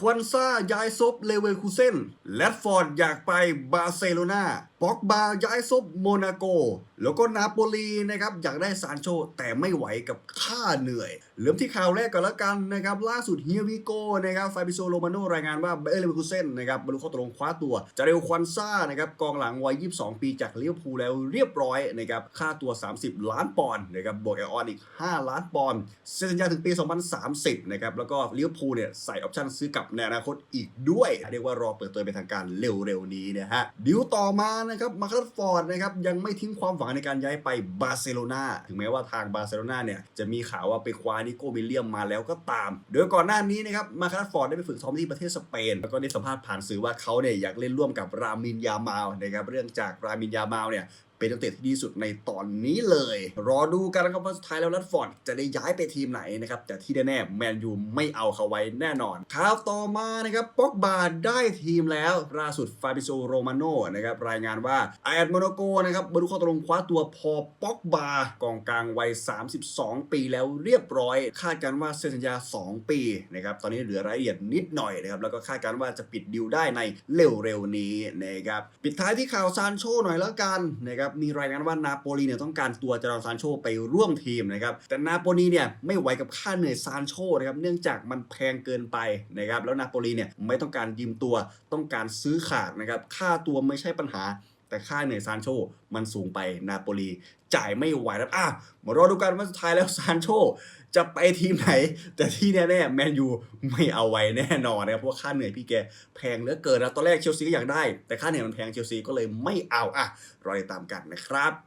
ควันซ่าย้ายซบเลเวอร์คูเซนแลดฟอร์ดอยากไปบาร์เซโลนา ป็อกบาย้ายซบโมนาโก แล้วก็นาโปลีนะครับอยากได้ซานโชแต่ไม่ไหวกับค่าเหนื่อย เริ่มที่ข่าวแรกก่อนแล้วกันนะครับล่าสุดเฮียวิโกนะครับฟาบิโซโรมาโนรายงานว่าเบเอร์เลเวอร์คูเซนนะครับบรรลุข้อตกลงคว้าตัวจาเรลควันซ่านะครับกองหลังวัย 22 ปีจากลิเวอร์พูลแล้วเรียบร้อยนะครับค่าตัว 30 ล้านปอนด์นะครับบวกแอลออนอีก 5 ล้านปอนด์เซ็นสัญญาถึงปี 2030นะครับแล้วก็ลิเวอร์พูลเนี่ยใส่ออปชั่นซื้อกลับในอนาคตอีกด้วยเรียกว่ารอเปิดตัวเป็นทางการเร็วๆนี้นะฮะดิวต่อมานะครับมาร์คัสฟอร์ดนะครับยังไม่ทิ้งความหวังในการย้ายไปบาร์เซโลนาถึงแม้ว่าทางบาร์เซโลนาเนี่ยจะมีข่าวว่าไปคว้านิโก้วิลเลียมมาแล้วก็ตาม โดยก่อนหน้านี้นะครับมาร์คัสฟอร์ดได้ไปฝึกซ้อมที่ประเทศสเปน แล้วก็ได้สัมภาษณ์ผ่านสื่อว่าเขาเนี่ยอยากเล่นร่วมกับรามินยามาลนะครับเรื่องจากรามินยามาลเนี่ย เป็นนักเตะที่ดีสุดในตอนนี้เลย รอดูกันนะครับว่าสุดท้ายแล้วรัดฟอร์ดจะได้ย้ายไปทีมไหนนะครับแต่ที่แน่ๆแมนยูไม่เอาเขาไว้แน่นอนข่าวต่อมานะครับป็อกบาได้ทีมแล้วล่าสุดฟาบิโซโรมาโนนะครับรายงานว่าไอแอดโมโนโกนะครับบรรลุข้อตกลงคว้าตัวพอป็อกบากองกลางวัย 32 ปีแล้วเรียบร้อย คาดการณ์ว่าเซ็นสัญญา 2 ปีนะครับตอนนี้เหลือรายละเอียดนิดหน่อยนะครับแล้วก็คาดการณ์ว่าจะปิดดิวได้ในเร็วๆนี้นะครับปิดท้ายที่ข่าวซานโชหน่อยแล้วกันนะครับมีรายงานว่านาโปลีเนี่ยต้องการตัวจาร์ซานโชไปร่วมทีมนะครับแต่นาโปลีเนี่ยไม่ไหวกับค่าเหนื่อยซานโชนะครับเนื่องจากมันแพงเกินไปนะครับแล้วนาโปลีเนี่ยไม่ต้องการยืมตัวต้องการซื้อขาดนะครับค่าตัวไม่ใช่ปัญหา แต่ค่าเหนื่อยซานโชมันสูงไปนาโปลีจ่ายไม่ไหวแล้วอะมารอดูกันว่าสุดท้ายแล้วซานโชจะไปทีมไหน แต่ที่แน่ๆแมนยูไม่เอาไว้แน่นอนนะครับเพราะค่าเหนื่อยพี่แกแพงเหลือเกินนะตอนแรกเชลซีก็อยากได้ แต่ค่าเหนื่อยมันแพงเชลซีก็เลยไม่เอาอะรอติดตามกันนะครับ